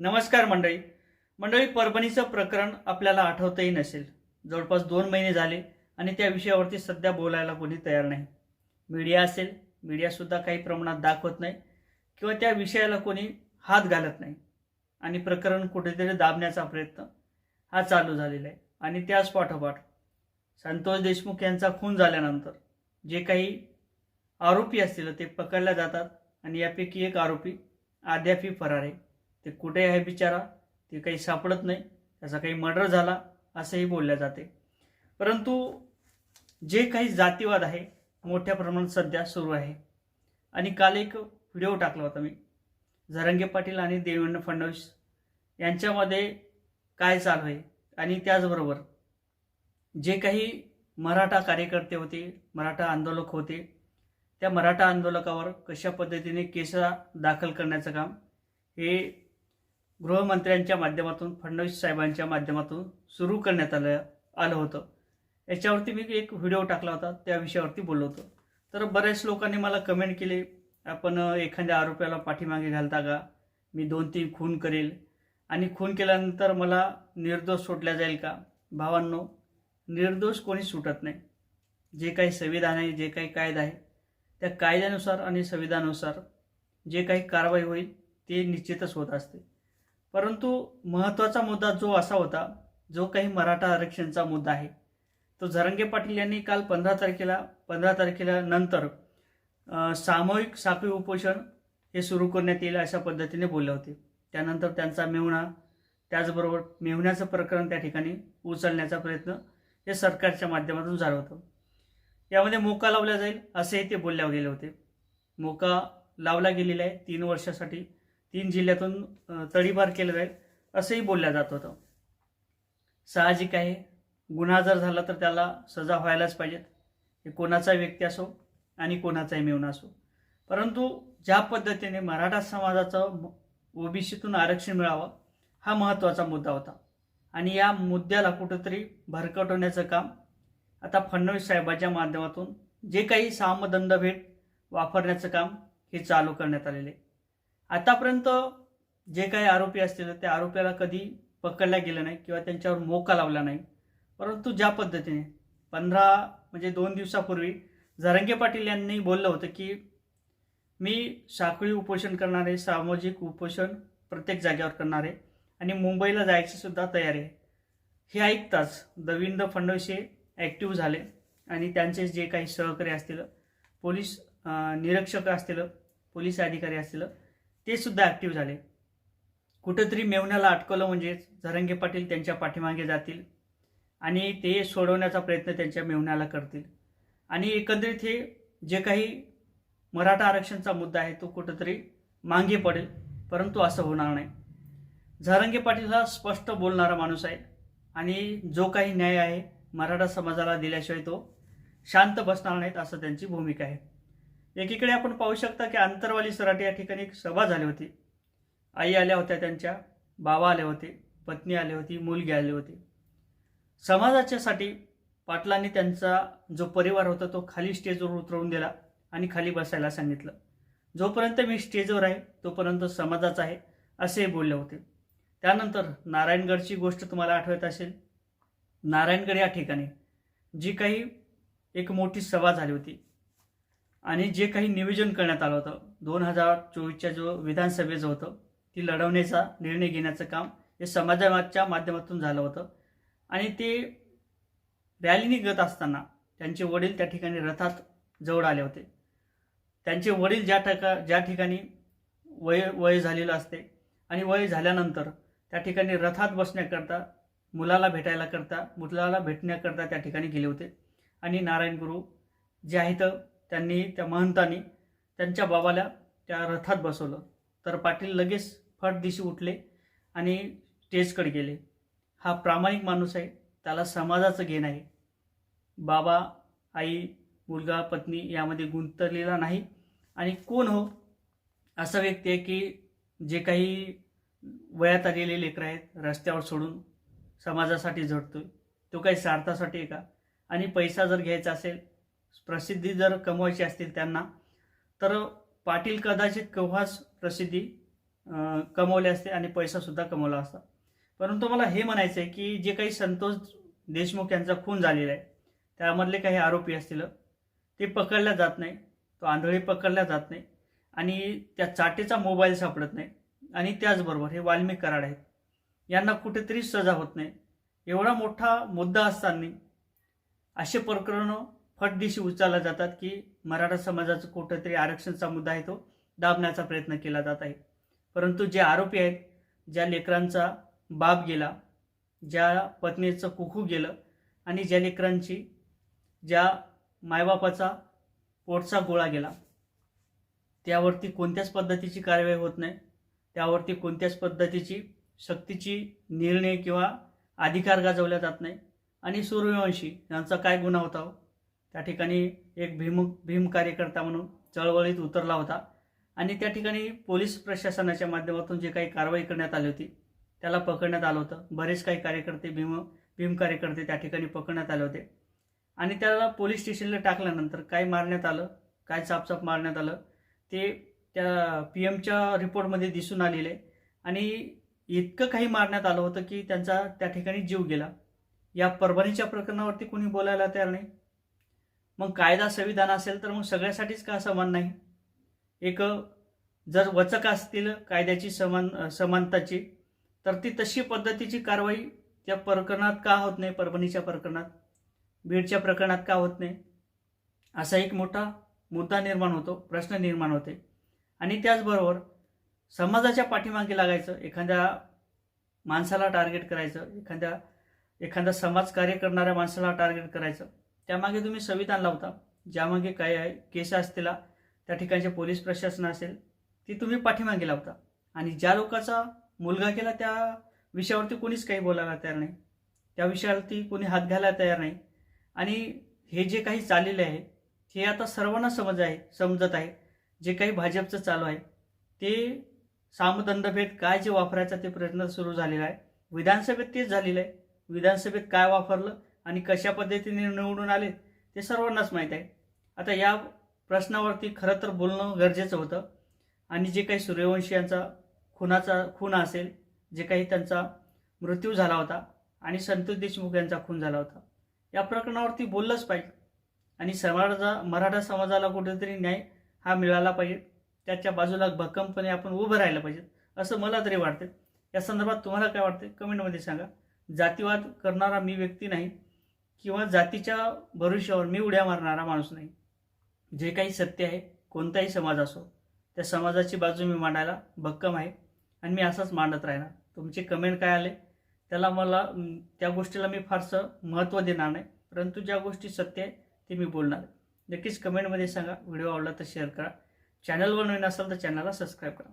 नमस्कार मंडळी. मंडळी परभणीचं प्रकरण आपल्याला आठवतही नसेल. जवळपास दोन महिने झाले आणि त्या विषयावरती सध्या बोलायला कोणी तयार नाही. मीडिया असेल मीडियासुद्धा काही प्रमाणात दाखवत नाही किंवा त्या विषयाला कोणी हात घालत नाही. आणि प्रकरण कुठेतरी दाबण्याचा प्रयत्न हा चालू झालेला आहे. आणि त्याच पाठोपाठ संतोष देशमुख यांचा खून झाल्यानंतर जे काही आरोपी असतील ते पकडल्या जातात आणि यापैकी एक आरोपी अद्यापही फरार आहे. ते कुठे आहे बिचारा? ते काही सापडत नाही. त्याचा काही मर्डर झाला असंही बोलल्या जाते. परंतु जे काही जातीवाद आहे मोठ्या प्रमाणात सध्या सुरू आहे. आणि काल एक व्हिडिओ टाकला होता मी. झरंगे पाटील आणि देवेंद्र फडणवीस यांच्यामध्ये काय चालू आहे? आणि त्याचबरोबर जे काही मराठा कार्यकर्ते होते मराठा आंदोलक होते त्या मराठा आंदोलकावर कशा पद्धतीने केस दाखल करण्याचं काम हे गृहमंत्र्यांच्या माध्यमातून फडणवीस साहेबांच्या माध्यमातून सुरू करण्यात आलं आलं होतं. याच्यावरती मी एक व्हिडिओ टाकला होता त्या विषयावरती बोललो होतो. तर बऱ्याच लोकांनी मला कमेंट केले आपण एखाद्या आरोपीला पाठीमागे घालता का? मी दोन तीन खून करेल. आणि खून केल्यानंतर मला निर्दोष सोडल्या जाईल का? भावांनो निर्दोष कोणी सुटत नाही. जे काही संविधान आहे जे काही कायदा आहे त्या कायद्यानुसार आणि संविधानानुसार जे काही कारवाई होईल ते निश्चितच होत असते. परंतु महत्त्वाचा मुद्दा जो असा होता जो काही मराठा आरक्षणचा मुद्दा आहे तो झरंगे पाटील यांनी काल पंधरा तारखेला पंधरा तारखेला नंतर सामूहिक साखळी उपोषण हे सुरू करण्यात येईल अशा पद्धतीने बोलले होते. त्यानंतर त्यांचा मेहुणा त्याचबरोबर मेहुण्याचं प्रकरण त्या ठिकाणी उचलण्याचा प्रयत्न हे सरकारच्या माध्यमातून झालं होतं. यामध्ये मोका लावला जाईल असेही ते बोलल्या गेले होते. मोका लावला गेलेला आहे तीन वर्षासाठी तीन जिल्ह्यातून अ, तडीपार केलं जाईल असंही बोलल्या जात होतं. साहजिक आहे. गुन्हा जर झाला तर त्याला सजा व्हायलाच पाहिजेत. हे कोणाचा व्यक्ती असो आणि कोणाचाही मेवणा असो. परंतु ज्या पद्धतीने मराठा समाजाचं ओबीसीतून आरक्षण मिळावं हा महत्त्वाचा मुद्दा होता. आणि या मुद्द्याला कुठंतरी भरकटवण्याचं काम आता फडणवीस साहेबांच्या माध्यमातून जे काही सामदंड भेट वापरण्याचं काम हे चालू करण्यात आलेले. आहे. आतापर्यंत जे काही आरोपी असतील त्या आरोपीला कधी पकडल्या गेलं नाही किंवा त्यांच्यावर मोका लावला नाही. परंतु ज्या पद्धतीने पंधरा म्हणजे दोन दिवसापूर्वी झरंगे पाटील यांनी बोललं होतं की मी साखळी उपोषण करणारे सामाजिक उपोषण प्रत्येक जागेवर करणारे आणि मुंबईला जायची सुद्धा तयारी आहे. हे ऐकताच देवेंद्र फडणवीस हे ॲक्टिव्ह झाले आणि त्यांचे जे काही सहकारी असतील पोलीस निरीक्षक असतील पोलीस अधिकारी असतील ते सुद्धा ॲक्टिव्ह झाले. कुठंतरी मेवण्याला अटकवलं म्हणजेच झरंगे पाटील त्यांच्या पाठीमागे जातील आणि ते सोडवण्याचा प्रयत्न त्यांच्या मेवण्याला करतील. आणि एकंदरीत हे जे काही मराठा आरक्षणचा मुद्दा आहे तो कुठंतरी मागे पडेल परंतु असं होणार नाही. झरंगे पाटील हा स्पष्ट बोलणारा माणूस आहे आणि जो काही न्याय आहे मराठा समाजाला दिल्याशिवाय तो शांत बसणार नाहीत असं त्यांची भूमिका आहे. एकीकडे आपण पाहू शकता की आंतरवाली सराटे या ठिकाणी एक सभा झाली होती. आई आल्या होत्या त्यांच्या बाबा आले होते पत्नी आली होती मुलगी आली होती. समाजाच्यासाठी पाटलांनी त्यांचा जो परिवार होता तो खाली स्टेजवर उतरवून दिला आणि खाली बसायला सांगितलं. जोपर्यंत मी स्टेजवर आहे तोपर्यंत समाजाचा आहे असे बोलले होते. त्यानंतर नारायणगडची गोष्ट तुम्हाला आठवत असेल. नारायणगड या ठिकाणी जी काही एक मोठी सभा झाली होती. आणि जे काही नियोजन करण्यात आलं होतं दोन हजार चोवीसच्या जो विधानसभेचं होतं ती लढवण्याचा निर्णय घेण्याचं काम हे समाजाच्या माध्यमातून झालं होतं. आणि ते रॅली निघत असताना त्यांचे वडील त्या ठिकाणी रथात जवळ आले होते. त्यांचे वडील ज्या ठिका ज्या ठिकाणी वय वय झालेलं असते आणि वय झाल्यानंतर त्या ठिकाणी रथात बसण्याकरता मुलाला भेटायला करता मुलाला भेटण्याकरता त्या ठिकाणी गेले होते. आणि नारायण गुरु जे आहेत त्यांनी त्या महंतांनी त्यांच्या बाबाला त्या रथात बसवलं. तर पाटील लगेच फट दिशी उठले आणि स्टेजकडे गेले. हा प्रामाणिक माणूस आहे त्याला समाजाचं घेण आहे. बाबा आई मुलगा पत्नी यामध्ये गुंतलेला नाही. आणि कोण हो? असा व्यक्ती आहे की जे काही वयात आलेले लेकरं आहेत रस्त्यावर सोडून समाजासाठी झटतोय. तो काही स्वार्थासाठी आहे का? आणि पैसा जर घ्यायचा असेल प्रसिद्धी जर कमवायची असतील त्यांना तर पाटील कदाचित केव्हाच प्रसिद्धी कमवली कमवले असते आणि पैसासुद्धा कमवला असता. परंतु मला हे म्हणायचं आहे की जे काही संतोष देशमुख यांचा खून झालेला आहे त्यामधले काही आरोपी असतील ते पकडल्या जात नाही तो आंधळी पकडल्या जात नाही आणि त्या चाटेचा मोबाईल सापडत नाही आणि त्याचबरोबर हे वाल्मिक कराड आहेत. यांना कुठेतरी सजा होत नाही. एवढा मोठा मुद्दा असताना असे प्रकरणं फटदिशी उचलल्या जातात की मराठा समाजाचं कुठंतरी आरक्षणचा मुद्दा आहे तो दाबण्याचा प्रयत्न केला जात आहे. परंतु जे आरोपी आहेत ज्या लेकरांचा बाप गेला ज्या पत्नीचं कुकू गेलं आणि ज्या लेकरांची ज्या मायबापाचा पोटचा गोळा गेला त्यावरती कोणत्याच पद्धतीची कारवाई होत नाही. त्यावरती कोणत्याच पद्धतीची सक्तीची निर्णय किंवा अधिकार गाजवला जात नाही. आणि सूर्यवंशी यांचा काय गुन्हा होता हो? त्या ठिकाणी एक भीम भीम कार्यकर्ता म्हणून चळवळीत उतरला होता. आणि त्या ठिकाणी पोलीस प्रशासनाच्या माध्यमातून जे काही कारवाई करण्यात आली होती त्याला पकडण्यात आलं होतं. बरेच काही कार्यकर्ते भीम भीम कार्यकर्ते त्या ठिकाणी पकडण्यात आले होते. आणि त्याला पोलीस स्टेशनला टाकल्यानंतर काय मारण्यात आलं काय चापचाप मारण्यात आलं ते त्या पी एमच्या रिपोर्टमध्ये दिसून आलेले. आणि इतकं काही मारण्यात आलं होतं की त्यांचा त्या ठिकाणी जीव गेला. या परभणीच्या प्रकरणावरती कोणी बोलायला तयार नाही. मग कायदा संविधान असेल तर मग सगळ्यासाठीच का समान नाही? एक जर वचक असतील कायद्याची समान समानताची तर ती तशी पद्धतीची कारवाई त्या प्रकरणात का होत नाही? परभणीच्या प्रकरणात बीडच्या प्रकरणात का होत नाही? असा एक मोठा मुद्दा निर्माण होतो प्रश्न निर्माण होते. आणि त्याचबरोबर समाजाच्या पाठीमागे लागायचं एखाद्या माणसाला टार्गेट करायचं एखाद्या एखादा समाजकार्य करणाऱ्या माणसाला टार्गेट करायचं. त्यामागे तुम्ही संविधान लावता ज्यामागे काय आहे केस असतील त्या ठिकाणचे पोलीस प्रशासन असेल ती तुम्ही पाठीमागे लावता. आणि ज्या लोकांचा मुलगा केला त्या विषयावरती कोणीच काही बोलायला तयार नाही. त्या विषयावरती कोणी हात घालायला तयार नाही. आणि हे जे काही चाललेले आहे हे आता सर्वांना समज आहे समजत आहे. जे काही भाजपचं चालू आहे ते सामदंडभेद काय जे वापरायचा ते प्रयत्न सुरू झालेला आहे. विधानसभेत तेच झालेलं आहे. विधानसभेत काय वापरलं आणि कशा पद्धतीने निवडून आले ते सर्वांनाच माहीत आहे. आता या प्रश्नावरती खरं तर बोलणं गरजेचं होतं. आणि जे काही सूर्यवंशी यांचा खुनाचा खून असेल जे काही त्यांचा मृत्यू झाला होता आणि संतोष देशमुख यांचा खून झाला होता या प्रकरणावरती बोललंच पाहिजे. आणि समाजा मराठा समाजाला कुठेतरी न्याय हा मिळाला पाहिजे. त्याच्या बाजूला भक्कमपणे आपण उभं राहिलं पाहिजे असं मला तरी वाटते या संदर्भात तुम्हाला काय वाटते कमेंटमध्ये सांगा. जातीवाद करणारा मी व्यक्ती नाही. किंवा जातीच्या भविष्यावर मी उड्या मारणारा माणूस नाही. जे काही सत्य आहे कोणताही समाज असो त्या समाजाची बाजू मी मांडायला भक्कम आहे आणि मी असाच मांडत राहणार. तुमचे कमेंट काय आले त्याला मला त्या गोष्टीला मी फारसं महत्त्व देणार नाही परंतु ज्या गोष्टी सत्य आहे ते मी बोलणार नक्कीच कमेंटमध्ये सांगा व्हिडिओ आवडला तर शेअर करा. चॅनलवर नवीन असाल तर चॅनलला सबस्क्राईब करा.